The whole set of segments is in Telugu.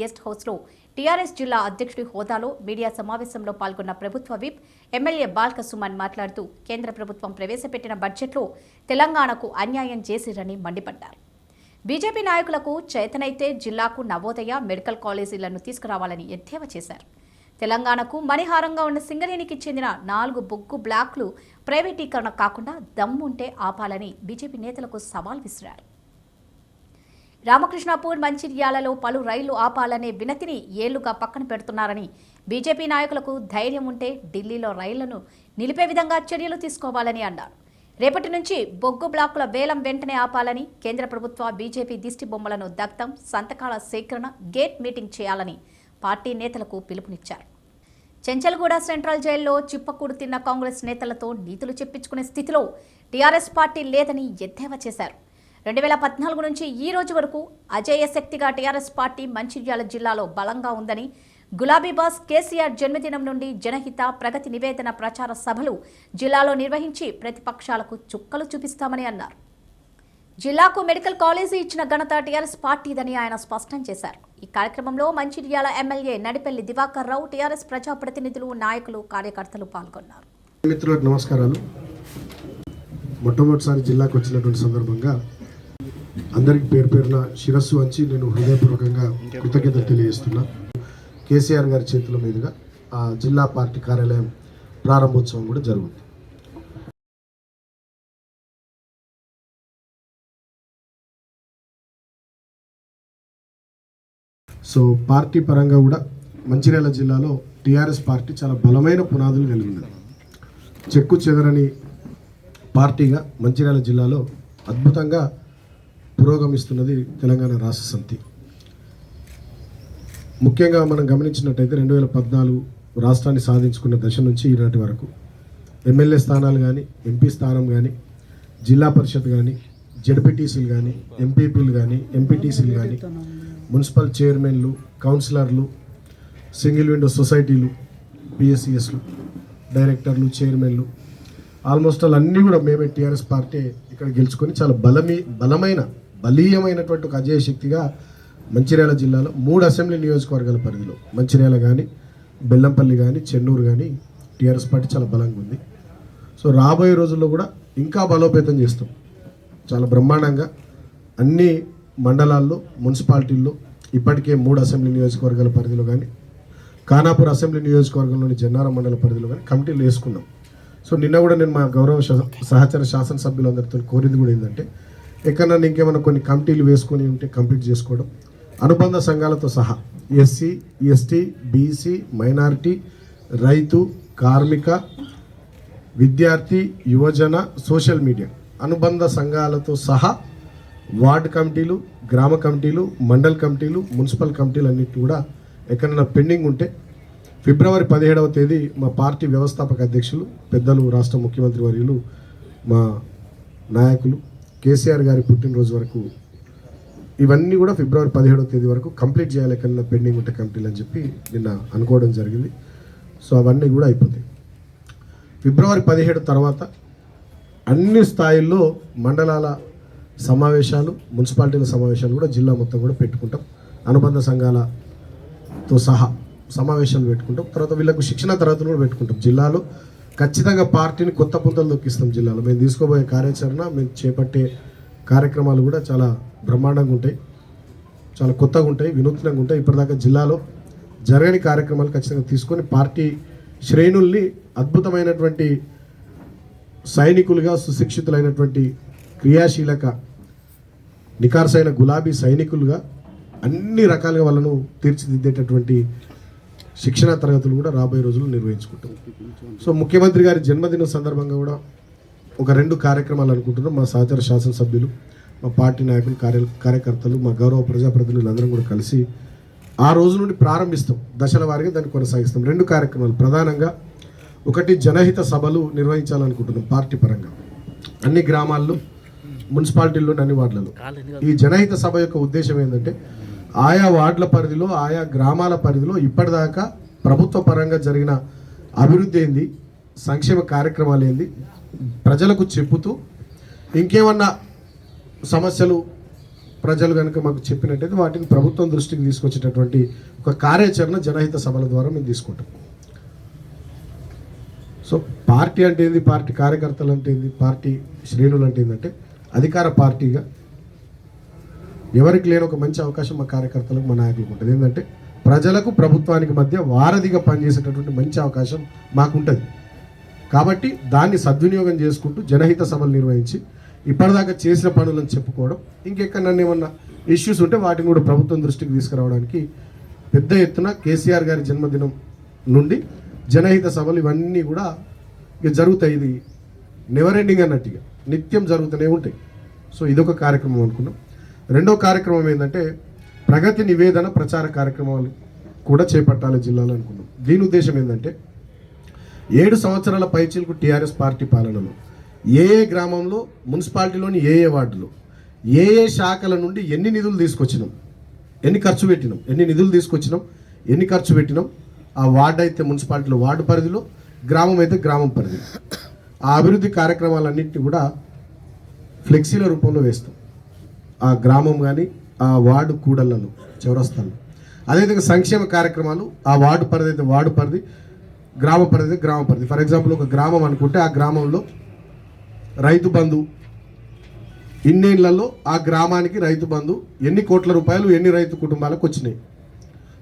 గెస్ట్ గెస్ట్ హౌస్లో టీఆర్ఎస్ జిల్లా అధ్యక్షుడి హోదాలో మీడియా సమావేశంలో పాల్గొన్న ప్రభుత్వ విప్ ఎమ్మెల్యే బాల్క సుమన్ మాట్లాడుతూ కేంద్ర ప్రభుత్వం ప్రవేశపెట్టిన బడ్జెట్లో తెలంగాణకు అన్యాయం చేసిరని మండిపడ్డారు. బీజేపీ నాయకులకు చేతనైతే జిల్లాకు నవోదయ మెడికల్ కాలేజీలను తీసుకురావాలని ఎద్దేవా చేశారు. తెలంగాణకు మణిహారంగా ఉన్న సింగరేణికి చెందిన నాలుగు బొగ్గు బ్లాక్లు ప్రైవేటీకరణ కాకుండా దమ్ముంటే ఆపాలని బీజేపీ నేతలకు సవాల్ విసిరారు. రామకృష్ణాపూర్ మంచిర్యాలలో పలు రైళ్ళు ఆపాలనే వినతిని ఏళ్ళుగా పక్కన పెడుతున్నారని బీజేపీ నాయకులకు ధైర్యం ఉంటే ఢిల్లీలో రైళ్ళను నిలిపే విధంగా చర్యలు తీసుకోవాలని అన్నారు. రేపటి నుంచి బొగ్గు బ్లాకుల వేలం వెంటనే ఆపాలని కేంద్ర ప్రభుత్వ బీజేపీ దిష్టి బొమ్మలను దగ్ధం సంతకాల సేకరణ గేట్ మీటింగ్ చేయాలని పార్టీ నేతలకు పిలుపునిచ్చారు. చెంచల్గూడ సెంట్రల్ జైల్లో చిప్పకూడు తిన్న కాంగ్రెస్ నేతలతో నీతులు చెప్పించుకునే స్థితిలో టీఆర్ఎస్ పార్టీ లేదని ఎద్దేవా చేశారు. రెండు వేల పద్నాలుగు నుంచి ఈ రోజు వరకు అజేయ శక్తిగా టీఆర్ఎస్ పార్టీ మంచిర్యాల జిల్లాలో బలంగా ఉందని గులాబీ బాస్ కేసీఆర్ జన్మదినం నుండి జనహిత ప్రగతి నివేదన ప్రచార సభలు జిల్లాలో నిర్వహించి ప్రతిపక్షాలకు చుక్కలు చూపిస్తామని అన్నారు. జిల్లాకు మెడికల్ కాలేజీ ఇచ్చిన ఘనత టీఆర్ఎస్ పార్టీదని ఆయన స్పష్టం చేశారు. ఈ కార్యక్రమంలో మంచిర్యాల ఎమ్మెల్యే నడిపెల్లి దివాకర్ రావు టీఆర్ఎస్ ప్రజాప్రతినిధులు నాయకులు కార్యకర్తలు పాల్గొన్నారు. మిత్రులకు నమస్కారాలు. మొట్టమొదటిసారి జిల్లాకు వచ్చినటువంటి సందర్భంగా అందరికి పేరు పేరున శిరస్సు వచ్చి నేను హృదయపూర్వకంగా కృతజ్ఞతలు తెలియజేస్తున్నా. కేసీఆర్ గారి చేతుల మీదుగా ఆ జిల్లా పార్టీ కార్యాలయం ప్రారంభోత్సవం కూడా జరుగుతుంది. సో పార్టీ పరంగా కూడా మంచిర్యాల జిల్లాలో టీఆర్ఎస్ పార్టీ చాలా బలమైన పునాదులు కలిగి ఉన్నది చెక్కు చెదరని పార్టీగా మంచిర్యాల జిల్లాలో అద్భుతంగా పురోగమిస్తున్నది తెలంగాణ రాష్ట్ర సమితి. ముఖ్యంగా మనం గమనించినట్టయితే రెండు వేల పద్నాలుగు రాష్ట్రాన్ని సాధించుకున్న దశ నుంచి ఈనాటి వరకు ఎమ్మెల్యే స్థానాలు కానీ ఎంపీ స్థానం కానీ జిల్లా పరిషత్ కానీ జడ్పీటీసీలు కానీ ఎంపీపీలు కానీ ఎంపీటీసీలు కానీ మున్సిపల్ చైర్మన్లు కౌన్సిలర్లు సింగిల్ విండో సొసైటీలు పిఎస్సిఎస్లు డైరెక్టర్లు చైర్మన్లు ఆల్మోస్ట్ ఆల్ అన్నీ కూడా మేమే టీఆర్ఎస్ పార్టీ ఇక్కడ గెలుచుకొని చాలా బలమీ బలమైన బలీయమైనటువంటి ఒక అజయ శక్తిగా మంచిర్యాల జిల్లాలో మూడు అసెంబ్లీ నియోజకవర్గాల పరిధిలో మంచిర్యాల కానీ బెల్లంపల్లి కానీ చెన్నూరు కానీ టీఆర్ఎస్ పార్టీ చాలా బలంగా ఉంది. సో రాబోయే రోజుల్లో కూడా ఇంకా బలోపేతం చేస్తాం. చాలా బ్రహ్మాండంగా అన్ని మండలాల్లో మున్సిపాలిటీల్లో ఇప్పటికే మూడు అసెంబ్లీ నియోజకవర్గాల పరిధిలో కానీ ఖానాపూర్ అసెంబ్లీ నియోజకవర్గంలోని జన్నారం మండల పరిధిలో కానీ కమిటీలు వేసుకున్నాం. సో నిన్న కూడా నేను మా గౌరవ సహచర శాసనసభ్యులందరితో కోరింది కూడా ఏంటంటే ఎక్కడన్నా ఇంకేమైనా కొన్ని కమిటీలు వేసుకొని ఉంటే కంప్లీట్ చేసుకోవడం. అనుబంధ సంఘాలతో సహా ఎస్సీ ఎస్టీ బీసీ మైనారిటీ రైతు కార్మిక విద్యార్థి యువజన సోషల్ మీడియా అనుబంధ సంఘాలతో సహా వార్డు కమిటీలు గ్రామ కమిటీలు మండల్ కమిటీలు మున్సిపల్ కమిటీలు అన్నిటి కూడా ఎక్కడైనా పెండింగ్ ఉంటే ఫిబ్రవరి పదిహేడవ తేదీ మా పార్టీ వ్యవస్థాపక అధ్యక్షులు పెద్దలు రాష్ట్ర ముఖ్యమంత్రి వర్యులు మా నాయకులు కేసీఆర్ గారి పుట్టినరోజు వరకు ఇవన్నీ కూడా ఫిబ్రవరి పదిహేడవ తేదీ వరకు కంప్లీట్ చేయాలి ఎక్కడైనా పెండింగ్ ఉంటే కమిటీలు అని చెప్పి నిన్న అనుకోవడం జరిగింది. సో అవన్నీ కూడా అయిపోతాయి. ఫిబ్రవరి పదిహేడు తర్వాత అన్ని స్థాయిల్లో మండలాల సమావేశాలు మున్సిపాలిటీల సమావేశాలు కూడా జిల్లా మొత్తం కూడా పెట్టుకుంటాం. అనుబంధ సంఘాలతో సహా సమావేశాలు పెట్టుకుంటాం. తర్వాత వీళ్ళకు శిక్షణ తరగతులు కూడా పెట్టుకుంటాం. జిల్లాలో ఖచ్చితంగా పార్టీని కొత్త పుంతలు దొక్కిస్తాం జిల్లాలో. మేము తీసుకోబోయే కార్యాచరణ మేము చేపట్టే కార్యక్రమాలు కూడా చాలా బ్రహ్మాండంగా ఉంటాయి. చాలా కొత్తగా ఉంటాయి వినూత్నంగా ఉంటాయి. ఇప్పటిదాకా జిల్లాలో జరగని కార్యక్రమాలు ఖచ్చితంగా తీసుకొని పార్టీ శ్రేణుల్ని అద్భుతమైనటువంటి సైనికులుగా సుశిక్షితులైనటువంటి క్రియాశీలక నికార్సైన గులాబీ సైనికులుగా అన్ని రకాలుగా వాళ్ళను తీర్చిదిద్దేటటువంటి శిక్షణ తరగతులు కూడా రాబోయే రోజుల్లో నిర్వహించుకుంటాం. సో ముఖ్యమంత్రి గారి జన్మదినం సందర్భంగా కూడా ఒక రెండు కార్యక్రమాలు అనుకుంటున్నాం. మా సహచర శాసనసభ్యులు మా పార్టీ నాయకులు కార్య కార్యకర్తలు మా గౌరవ ప్రజాప్రతినిధులు అందరం కూడా కలిసి ఆ రోజు నుండి ప్రారంభిస్తాం. దశల వారీగా దాన్ని కొనసాగిస్తాం. రెండు కార్యక్రమాలు. ప్రధానంగా ఒకటి జనహిత సభలు నిర్వహించాలనుకుంటున్నాం పార్టీ పరంగా. అన్ని గ్రామాల్లో మున్సిపాలిటీల్లో అన్ని వార్డులలో. ఈ జనహిత సభ యొక్క ఉద్దేశం ఏంటంటే ఆయా వార్డుల పరిధిలో ఆయా గ్రామాల పరిధిలో ఇప్పటిదాకా ప్రభుత్వ పరంగా జరిగిన అభివృద్ధి ఏంది సంక్షేమ కార్యక్రమాలు ఏంది ప్రజలకు చెప్పుతూ ఇంకేమన్నా సమస్యలు ప్రజలు కనుక మాకు చెప్పినట్టయితే వాటిని ప్రభుత్వం దృష్టికి తీసుకొచ్చేటటువంటి ఒక కార్యాచరణ జనహిత సభల ద్వారా మేము తీసుకుంటాం. సో పార్టీ అంటే ఏంది? పార్టీ కార్యకర్తలు అంటే ఏంది? పార్టీ శ్రేణులు అంటే ఏంటంటే అధికార పార్టీగా ఎవరికి లేని ఒక మంచి అవకాశం మా కార్యకర్తలకు మా నాయకులకు ఉంటుంది. ఏంటంటే ప్రజలకు ప్రభుత్వానికి మధ్య వారధిగా పనిచేసేటటువంటి మంచి అవకాశం మాకుంటుంది. కాబట్టి దాన్ని సద్వినియోగం చేసుకుంటూ జనహిత సభలు నిర్వహించి ఇప్పటిదాకా చేసిన పనులను చెప్పుకోవడం ఇంకెక్కడ నన్ను ఏమన్నా ఇష్యూస్ ఉంటే వాటిని కూడా ప్రభుత్వం దృష్టికి తీసుకురావడానికి పెద్ద ఎత్తున కేసీఆర్ గారి జన్మదినం నుండి జనహిత సభలు ఇవన్నీ కూడా ఇక జరుగుతాయి. ఇది నెవర్ ఎండింగ్ అన్నట్టుగా నిత్యం జరుగుతూనే ఉంటాయి. సో ఇదొక కార్యక్రమం అనుకున్నాం. రెండో కార్యక్రమం ఏంటంటే ప్రగతి నివేదన ప్రచార కార్యక్రమాలు కూడా చేపట్టాలి జిల్లాలో అనుకున్నాం దీని ఉద్దేశం ఏంటంటే ఏడు సంవత్సరాల పైచీలకు టీఆర్ఎస్ పార్టీ పాలనలో ఏ ఏ గ్రామంలో మున్సిపాలిటీలోని ఏ ఏ వార్డులు ఏ ఏ శాఖల నుండి ఎన్ని నిధులు తీసుకొచ్చినాం ఎన్ని ఖర్చు పెట్టినాం ఎన్ని నిధులు తీసుకొచ్చినాం ఎన్ని ఖర్చు పెట్టినాం ఆ వార్డు అయితే మున్సిపాలిటీలో వార్డు పరిధిలో గ్రామం అయితే గ్రామం పరిధిలో. ఆ అభివృద్ధి కార్యక్రమాలన్నింటినీ కూడా ఫ్లెక్సీల రూపంలో వేస్తాం. ఆ గ్రామం కానీ ఆ వార్డు కూడళ్ళలో చౌరస్తాల్లో అదేవిధంగా సంక్షేమ కార్యక్రమాలు ఆ వార్డు పరిధి అయితే వార్డు పరిధి గ్రామ పరిధి అయితే గ్రామ పరిధి. ఫర్ ఎగ్జాంపుల్ ఒక గ్రామం అనుకుంటే ఆ గ్రామంలో రైతు బంధు ఇన్నేళ్ళలో ఆ గ్రామానికి రైతు బంధు ఎన్ని కోట్ల రూపాయలు ఎన్ని రైతు కుటుంబాలకు వచ్చినాయి?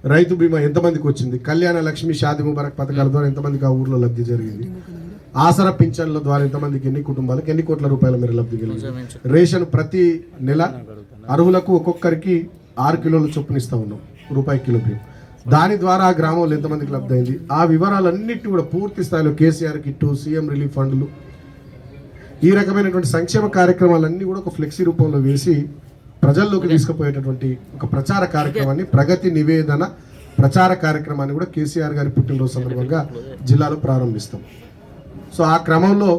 రైతు బీమా ఎంతమందికి వచ్చింది? కళ్యాణ లక్ష్మి షాది ముబారక్ పథకాల ద్వారా ఎంతమందికి ఆ ఊర్లో లబ్ధి జరిగింది? ఆసరా పింఛన్ల ద్వారా ఎంతమందికి ఎన్ని కుటుంబాలకు ఎన్ని కోట్ల రూపాయల మేర లబ్ధి కలిగింది? రేషన్ ప్రతి నెల అర్హులకు ఒక్కొక్కరికి ఆరు కిలోల చొప్పున ఇస్తా ఉన్నాం రూపాయి కిలో బియ్యం. దాని ద్వారా ఆ గ్రామంలో ఎంతమందికి లబ్ధి అయింది ఆ వివరాలన్నిటి కూడా పూర్తి స్థాయిలో కేసీఆర్ కిట్టు సీఎం రిలీఫ్ ఫండ్లు ఈ రకమైనటువంటి సంక్షేమ కార్యక్రమాలన్నీ కూడా ఒక ఫ్లెక్సీ రూపంలో వేసి ప్రజల్లోకి తీసుకుపోయేటటువంటి ఒక ప్రచార కార్యక్రమాన్ని ప్రగతి నివేదన ప్రచార కార్యక్రమాన్ని కూడా కేసీఆర్ గారి పుట్టినరోజు సందర్భంగా జిల్లాలో ప్రారంభిస్తాం. సో ఆ క్రమంలో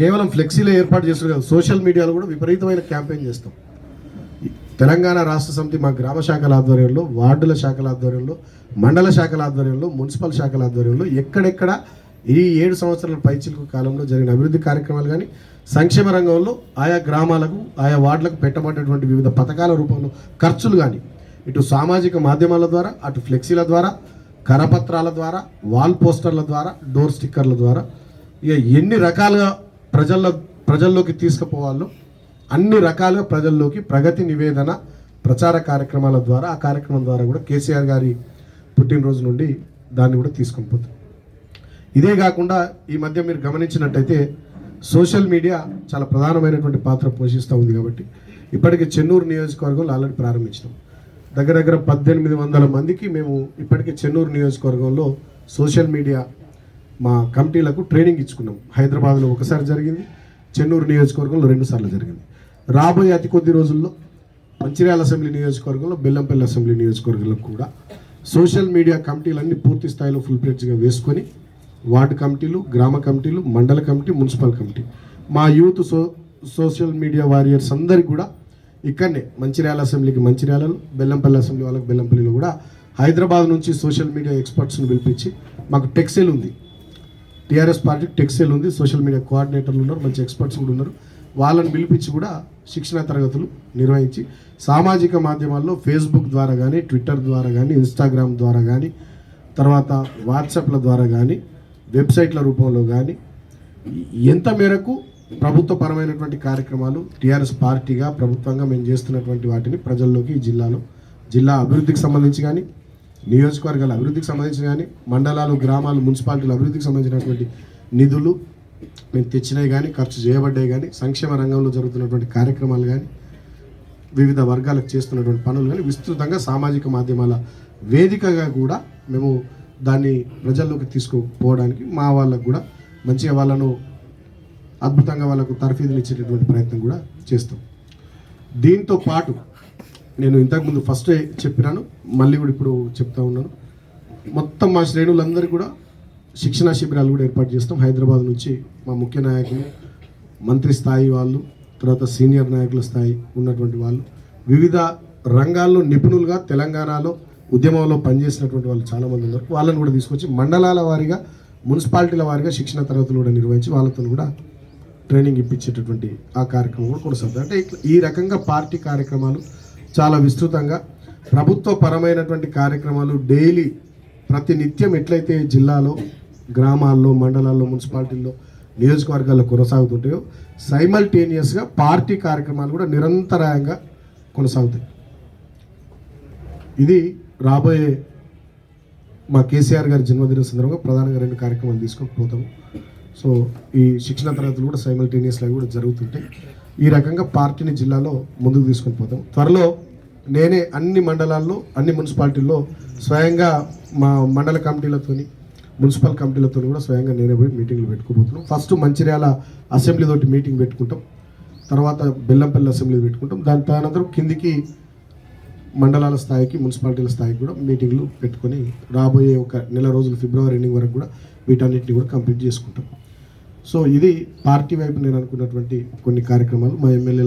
కేవలం ఫ్లెక్సీలో ఏర్పాటు చేస్తారు కదా సోషల్ మీడియాలో కూడా విపరీతమైన క్యాంపెయిన్ చేస్తాం. తెలంగాణ రాష్ట్ర సమితి మా గ్రామ శాఖల ఆధ్వర్యంలో వార్డుల శాఖల ఆధ్వర్యంలో మండల శాఖల ఆధ్వర్యంలో మున్సిపల్ శాఖల ఆధ్వర్యంలో ఎక్కడెక్కడ ఈ ఏడు సంవత్సరాల పైచిలుకు కాలంలో జరిగిన అభివృద్ధి కార్యక్రమాలు కానీ సంక్షేమ రంగంలో ఆయా గ్రామాలకు ఆయా వార్డులకు పెట్టబడినటువంటి వివిధ పథకాల రూపంలో ఖర్చులు కానీ ఇటు సామాజిక మాధ్యమాల ద్వారా అటు ఫ్లెక్సీల ద్వారా కరపత్రాల ద్వారా వాల్ పోస్టర్ల ద్వారా డోర్ స్టిక్కర్ల ద్వారా ఇక ఎన్ని రకాలుగా ప్రజల్లో ప్రజల్లోకి తీసుకుపోవాలో అన్ని రకాలుగా ప్రజల్లోకి ప్రగతి నివేదన ప్రచార కార్యక్రమాల ద్వారా ఆ కార్యక్రమం ద్వారా కూడా కేసీఆర్ గారి పుట్టినరోజు నుండి దాన్ని కూడా తీసుకొని పోతాం ఇదే కాకుండా ఈ మధ్య మీరు గమనించినట్టయితే సోషల్ మీడియా చాలా ప్రధానమైనటువంటి పాత్ర పోషిస్తూ ఉంది కాబట్టి ఇప్పటికే చెన్నూరు నియోజకవర్గంలో ఆల్రెడీ ప్రారంభించినాం. దగ్గర దగ్గర పద్దెనిమిది వందల మందికి మేము ఇప్పటికే చెన్నూరు నియోజకవర్గంలో సోషల్ మీడియా మా కమిటీలకు ట్రైనింగ్ ఇచ్చుకున్నాం. హైదరాబాద్లో ఒకసారి జరిగింది చెన్నూరు నియోజకవర్గంలో రెండు సార్లు జరిగింది. రాబోయే అతి కొద్ది రోజుల్లో మంచిర్యాల అసెంబ్లీ నియోజకవర్గంలో బెల్లంపల్లి అసెంబ్లీ నియోజకవర్గంలో కూడా సోషల్ మీడియా కమిటీలన్నీ పూర్తి స్థాయిలో ఫుల్ ప్లేట్స్గా వేసుకొని వార్డు కమిటీలు గ్రామ కమిటీలు మండల కమిటీ మున్సిపల్ కమిటీ. మా youth so social media warriors అందరికి కూడా ఇక్కడనే మంచిర్యాల అసెంబ్లీకి మంచిర్యాలలో బెల్లంపల్లి అసెంబ్లీ వాళ్ళకి బెల్లంపల్లిలో కూడా హైదరాబాద్ నుంచి సోషల్ మీడియా ఎక్స్పర్ట్స్ని పిలిపించి మాకు టెక్సెల్ ఉంది. టీఆర్ఎస్ పార్టీ టెక్స్టైల్ ఉంది సోషల్ మీడియా కోఆర్డినేటర్లు ఉన్నారు మంచి ఎక్స్పర్ట్స్ కూడా ఉన్నారు. వాళ్ళని పిలిపించి కూడా శిక్షణ తరగతులు నిర్వహించి సామాజిక మాధ్యమాల్లో ఫేస్బుక్ ద్వారా కానీ ట్విట్టర్ ద్వారా కానీ ఇన్స్టాగ్రామ్ ద్వారా కానీ తర్వాత వాట్సాప్ల ద్వారా కానీ వెబ్సైట్ల రూపంలో కానీ ఎంత మేరకు ప్రభుత్వపరమైనటువంటి కార్యక్రమాలు టీఆర్ఎస్ పార్టీగా ప్రభుత్వంగా మేము చేస్తున్నటువంటి వాటిని ప్రజల్లోకి ఈ జిల్లాలో జిల్లా అభివృద్ధికి సంబంధించి కానీ నియోజకవర్గాల అభివృద్ధికి సంబంధించి కానీ మండలాలు గ్రామాలు మున్సిపాలిటీల అభివృద్ధికి సంబంధించినటువంటి నిధులు మేము తెచ్చినవి కానీ ఖర్చు చేయబడ్డాయి కానీ సంక్షేమ రంగంలో జరుగుతున్నటువంటి కార్యక్రమాలు కానీ వివిధ వర్గాలకు చేస్తున్నటువంటి పనులు కానీ విస్తృతంగా సామాజిక మాధ్యమాల వేదికగా కూడా మేము దాన్ని ప్రజల్లోకి తీసుకుపోవడానికి మా వాళ్ళకు కూడా మంచిగా వాళ్ళను అద్భుతంగా వాళ్ళకు తర్ఫీదునిచ్చేటటువంటి ప్రయత్నం కూడా చేస్తాం. దీంతో పాటు నేను ఇంతకుముందు ఫస్ట్ చెప్పినాను మళ్ళీ కూడా ఇప్పుడు చెప్తా ఉన్నాను. మొత్తం మా శ్రేణులందరూ కూడా శిక్షణా శిబిరాలు కూడా ఏర్పాటు చేస్తాం. హైదరాబాద్ నుంచి మా ముఖ్య నాయకులు మంత్రి స్థాయి వాళ్ళు తర్వాత సీనియర్ నాయకుల స్థాయి ఉన్నటువంటి వాళ్ళు వివిధ రంగాల్లో నిపుణులుగా తెలంగాణలో ఉద్యమంలో పనిచేసినటువంటి వాళ్ళు చాలామంది ఉన్నారు. వాళ్ళని కూడా తీసుకొచ్చి మండలాల వారీగా మున్సిపాలిటీల వారీగా శిక్షణ తరగతులు కూడా నిర్వహించి వాళ్ళతో కూడా ట్రైనింగ్ ఇప్పించేటటువంటి ఆ కార్యక్రమం కూడా కొనసాగుతుంది. అంటే ఈ రకంగా పార్టీ కార్యక్రమాలు చాలా విస్తృతంగా ప్రభుత్వ పరమైనటువంటి కార్యక్రమాలు డైలీ ప్రతి నిత్యం ఎట్లయితే జిల్లాలో గ్రామాల్లో మండలాల్లో మున్సిపాలిటీల్లో నియోజకవర్గాల్లో కొనసాగుతుంటాయో సైమల్టేనియస్గా పార్టీ కార్యక్రమాలు కూడా నిరంతరాయంగా కొనసాగుతాయి. ఇది రాబోయే మా కేసీఆర్ గారి జన్మదిన సందర్భంగా ప్రధానంగా రెండు కార్యక్రమాలు తీసుకొని పోతాము. సో ఈ శిక్షణ తరగతులు కూడా సైమల్టేనియస్గా కూడా జరుగుతుంటాయి. ఈ రకంగా పార్టీని జిల్లాలో ముందుకు తీసుకొని పోతాం. త్వరలో నేనే అన్ని మండలాల్లో అన్ని మున్సిపాలిటీల్లో స్వయంగా మా మండల కమిటీలతోని మున్సిపల్ కమిటీలతో కూడా స్వయంగా నేనే పోయి మీటింగ్లు పెట్టుకోబోతున్నాం. ఫస్ట్ మంచిర్యాల అసెంబ్లీతోటి మీటింగ్ పెట్టుకుంటాం. తర్వాత బెల్లంపల్లి అసెంబ్లీ పెట్టుకుంటాం. దాని తదనంతరం కిందికి మండలాల స్థాయికి మున్సిపాలిటీల స్థాయికి కూడా మీటింగ్లు పెట్టుకొని రాబోయే ఒక నెల రోజులు ఫిబ్రవరి ఎండింగ్ వరకు కూడా వీటన్నిటిని కూడా కంప్లీట్ చేసుకుంటాం. సో ఇది పార్టీ వైపు నేను అనుకున్నటువంటి కొన్ని కార్యక్రమాలు. మా ఎమ్మెల్యే